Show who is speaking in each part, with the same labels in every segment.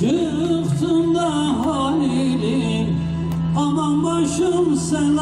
Speaker 1: Çıktım da halilim Aman başım sen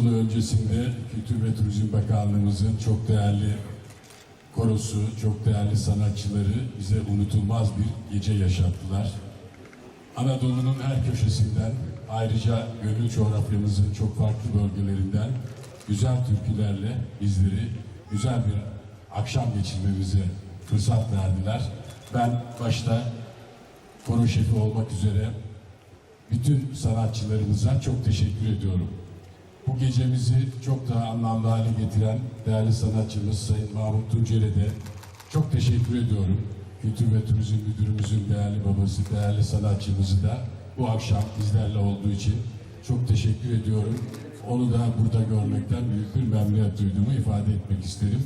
Speaker 1: sezonu öncesinde Kültür ve Turizm Bakanlığımızın çok değerli korosu, çok değerli sanatçıları bize unutulmaz bir gece yaşattılar. Anadolu'nun her köşesinden, ayrıca gönül coğrafyamızın çok farklı bölgelerinden güzel türkülerle bizleri güzel bir akşam geçirmemize fırsat verdiler. Ben başta koro şefi olmak üzere bütün sanatçılarımıza çok teşekkür ediyorum. Bu gecemizi çok daha anlamlı hale getiren değerli sanatçımız Sayın Mahmut Tuncer'e de çok teşekkür ediyorum. Kültür ve Turizm Müdürümüzün değerli babası, değerli sanatçımızı da bu akşam bizlerle olduğu için çok teşekkür ediyorum. Onu da burada görmekten büyük bir memnuniyet duyduğumu ifade etmek isterim.